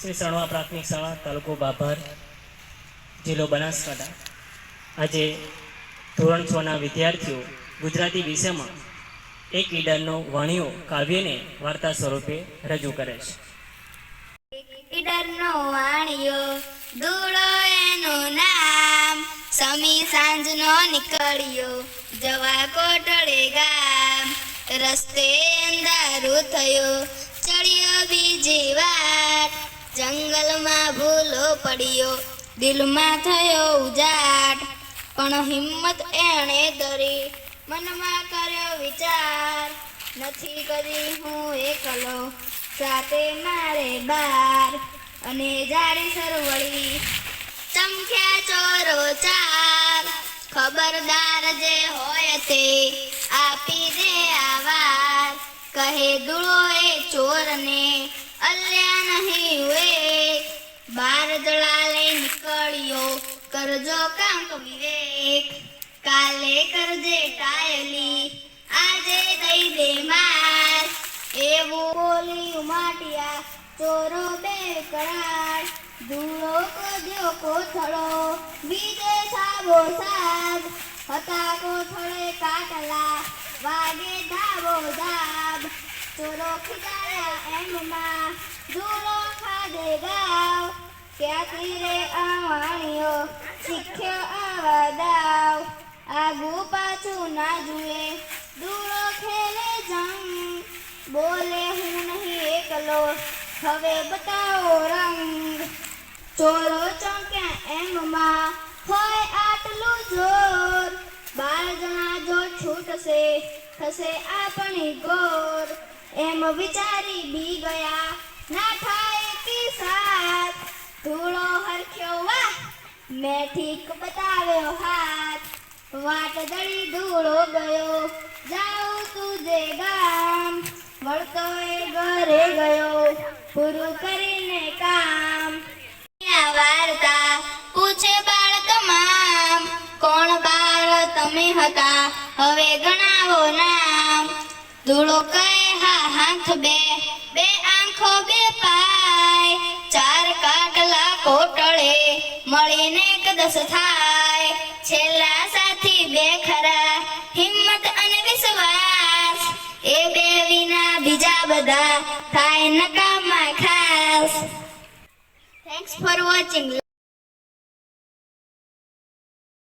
શ્રી સણવા પ્રાથમિક શાળા, તાલુકો બાભર, જિલ્લો બનાસકાંઠા. આજે ધોરણ છના વિદ્યાર્થીઓ ગુજરાતી વિષયમાં એક ઈડરનો વાણીઓ, કાવ્યને વાર્તા સ્વરૂપે રજૂ કરે છે. ઈડરનો વાણિયો ધૂળો એનું નામ. સમી સાંજનો નીકળ્યો, જવા કોટળે ગામ. રસ્તે અંધારું થયો, ચડ્યો બીજી વાટ જંગલમાં ભૂલો પડ્યો. દિલમાં થયો ઉજાટ, પણ હિંમત એણે ધરી. મનમાં કર્યો વિચાર, નથી કરી હું એકલો. સાથે મારે બાર, અને જાડી સરવળી. ચમક્યા ચોરો ચાર, ખબરદાર જે હોય તે આપી દે આવાર કહે દુળો એ ચોરને અલ્યા નહીં વે. બાર જળા લઈ નીકળ્યો. કરજો કાંક વિવેક. કાલે કરજે ટાયલી. આજે દઈ દે માર. એવું બોલી ઉમાટિયા ચોરો બે કરાર. ધૂળો કોદ્યો કોથળો. બીજે સાબો સાબ હતા કોથળે કાટલા. વાગે ધાબ ચોરો ખીજાયા એમમાં દૂરો ખાધે ગાવ ક્યાંથી રે આવાણીઓ શીખ્યો આવા દાવ આગુ પાછું ના જુએ દૂરો ખેલે જંગ બોલે હું નહીં એકલો હવે બતાવો રંગ ચોરો ચોંક્યા એમમાં હોય આટલું જોર બાર જણા જો છૂટશે, થશે આપણી ગોર. એમ વિચારી બી ગયા. ના થાય કી સાથ. ધૂળો હરખ્યો વાહ. મેં ઠીક બતાવ્યો હાથ. વાટ દળી ધૂળો ગયો. જાઉં તુજે ગામ. વળતો એ ઘરે ગયો. પૂરું કરીને કામ. વાર્તા? પૂછે બાળ તમામ. કોણ બાળ તમે હતા? હવે ગણાવો નામ. ધૂળો કહે હાથ બે બે આંખો બે પાય, ચાર કાટલા કોટળે મળીને કદસ થાય. છેલ્લા સાથી બે ખરા, હિંમત અને વિશ્વાસ. એ બે વિના બીજા બધા થાય નકામા ખાસ. Thanks for watching